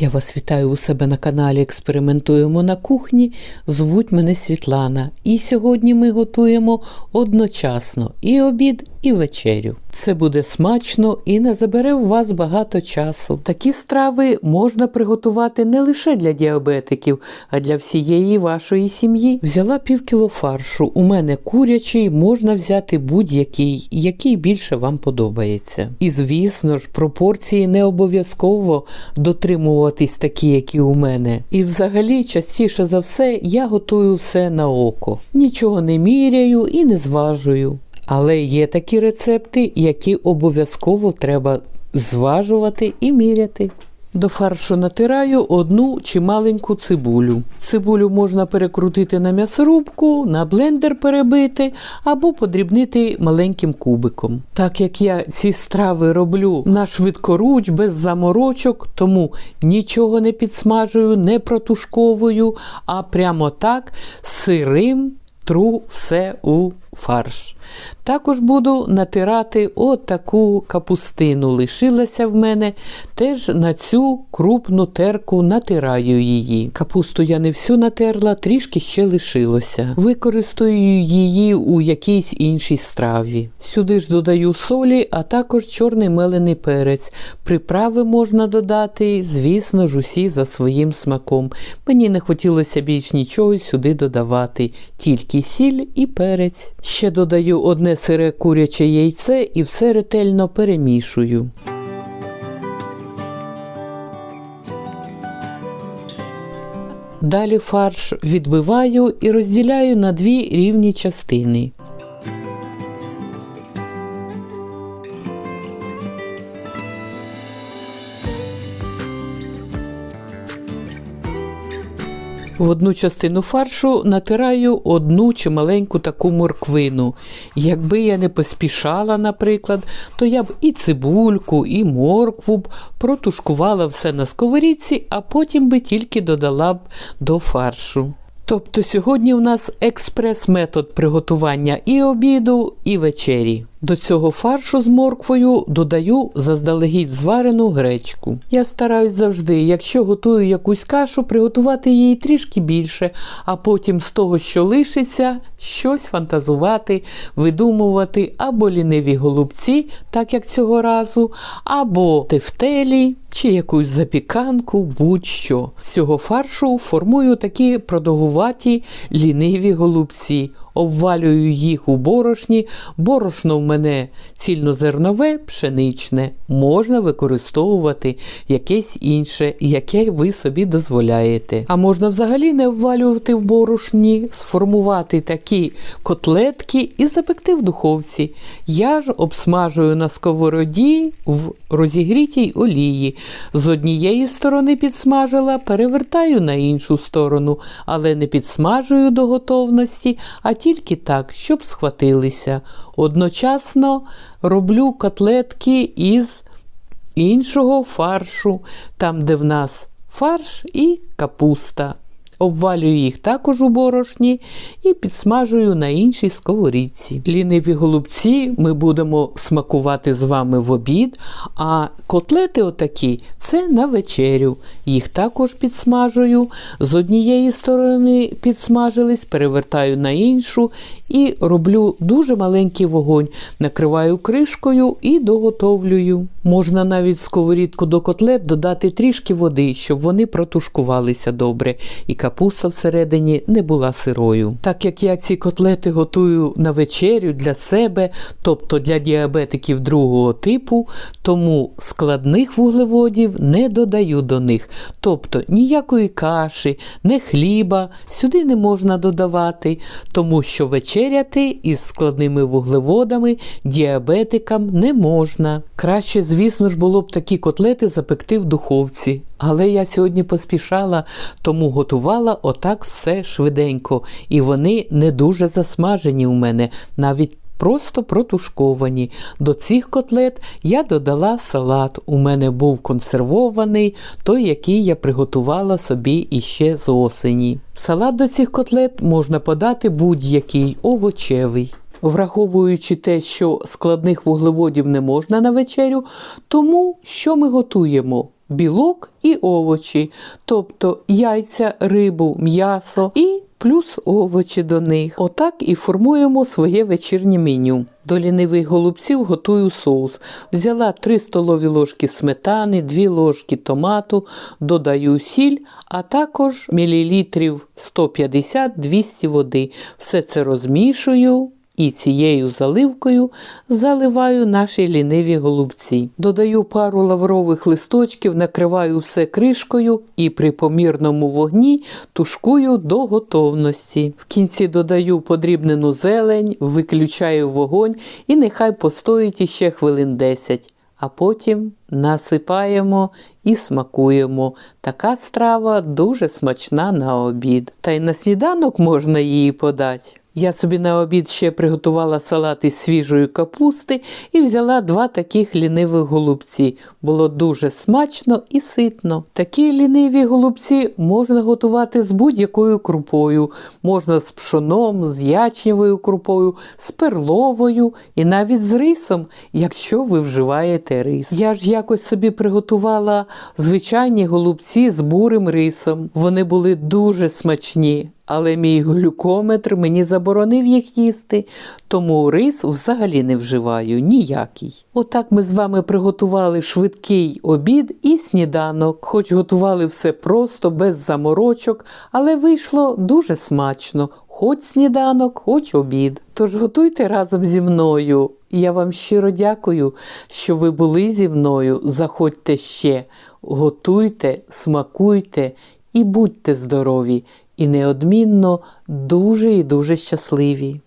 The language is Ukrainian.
Я вас вітаю у себе на каналі Експериментуємо на кухні. Звуть мене Світлана. І сьогодні ми готуємо одночасно і обід, і вечерю. Це буде смачно і не забере у вас багато часу. Такі страви можна приготувати не лише для діабетиків, а для всієї вашої сім'ї. Взяла пів кіло фаршу. У мене курячий, можна взяти будь-який, який більше вам подобається. І звісно ж, пропорції не обов'язково дотримуватись такі, які у мене. І взагалі, частіше за все, я готую все на око. Нічого не міряю і не зважую. Але є такі рецепти, які обов'язково треба зважувати і міряти. До фаршу натираю одну чи маленьку цибулю. Цибулю можна перекрутити на м'ясорубку, на блендер перебити або подрібнити маленьким кубиком. Так як я ці страви роблю на швидкоруч, без заморочок, тому нічого не підсмажую, не протушковую, а прямо так сирим тру все у фарш. Також буду натирати отаку капустину. Лишилася в мене. Теж на цю крупну терку натираю її. Капусту я не всю натерла, трішки ще лишилося. Використаю її у якійсь іншій страві. Сюди ж додаю солі, а також чорний мелений перець. Приправи можна додати, звісно ж, усі за своїм смаком. Мені не хотілося більш нічого сюди додавати, тільки сіль і перець. Ще додаю одне сире куряче яйце і все ретельно перемішую. Далі фарш відбиваю і розділяю на дві рівні частини. В одну частину фаршу натираю одну чи маленьку таку морквину. Якби я не поспішала, наприклад, то я б і цибульку, і моркву б протушкувала все на сковорідці, а потім би тільки додала б до фаршу. Тобто сьогодні у нас експрес-метод приготування і обіду, і вечері. До цього фаршу з морквою додаю заздалегідь зварену гречку. Я стараюсь завжди, якщо готую якусь кашу, приготувати її трішки більше, а потім з того, що лишиться, щось фантазувати, видумувати або ліниві голубці, так як цього разу, або тефтелі. Чи якусь запіканку, будь-що. З цього фаршу формую такі продовгуваті ліниві голубці обвалюю їх у борошні. Борошно в мене цільнозернове, пшеничне, можна використовувати якесь інше, яке ви собі дозволяєте. А можна взагалі не обвалювати в борошні, сформувати такі котлетки і запекти в духовці. Я ж обсмажую на сковороді в розігрітій олії. З однієї сторони підсмажила, перевертаю на іншу сторону, але не підсмажую до готовності, а тільки так, щоб схватилися. Одночасно роблю котлетки із іншого фаршу, там, де в нас фарш і капуста. Обвалюю їх також у борошні і підсмажую на іншій сковорідці. Ліниві голубці ми будемо смакувати з вами в обід, а котлети отакі це на вечерю. Їх також підсмажую. З однієї сторони підсмажились, перевертаю на іншу і роблю дуже маленький вогонь, накриваю кришкою і доготовлюю. Можна навіть сковорідку до котлет додати трішки води, щоб вони протушкувалися добре. І капуста всередині не була сирою. Так як я ці котлети готую на вечерю для себе, тобто для діабетиків другого типу, тому складних вуглеводів не додаю до них. Тобто ніякої каші, не хліба сюди не можна додавати, тому що вечеряти із складними вуглеводами діабетикам не можна. Краще, звісно ж, було б такі котлети запекти в духовці. Але я сьогодні поспішала, тому готувала отак все швиденько, і вони не дуже засмажені у мене, навіть просто протушковані. До цих котлет я додала салат. У мене був консервований, той, який я приготувала собі іще з осені. Салат до цих котлет можна подати будь-який овочевий. Враховуючи те, що складних вуглеводів не можна на вечерю, тому що ми готуємо? Білок і овочі, тобто яйця, рибу, м'ясо і плюс овочі до них. Отак і формуємо своє вечірнє меню. До лінивих голубців готую соус. Взяла 3 столові ложки сметани, 2 ложки томату, додаю сіль, а також мілілітрів 150-200 води. Все це розмішую. І цією заливкою заливаю наші ліниві голубці. Додаю пару лаврових листочків, накриваю все кришкою і при помірному вогні тушкую до готовності. В кінці додаю подрібнену зелень, виключаю вогонь і нехай постоїть іще хвилин 10. А потім насипаємо і смакуємо. Така страва дуже смачна на обід. Та й на сніданок можна її подати. Я собі на обід ще приготувала салат із свіжої капусти і взяла два таких лінивих голубці. Було дуже смачно і ситно. Такі ліниві голубці можна готувати з будь-якою крупою. Можна з пшоном, з ячневою крупою, з перловою і навіть з рисом, якщо ви вживаєте рис. Я ж якось собі приготувала звичайні голубці з бурим рисом. Вони були дуже смачні але мій глюкометр мені заборонив їх їсти, тому рис взагалі не вживаю ніякий. Отак ми з вами приготували швидкий обід і сніданок, хоч готували все просто, без заморочок, але вийшло дуже смачно. Хоч сніданок, хоч обід. Тож готуйте разом зі мною. Я вам щиро дякую, що ви були зі мною. Заходьте ще, готуйте, смакуйте і будьте здорові! І неодмінно дуже і дуже щасливі.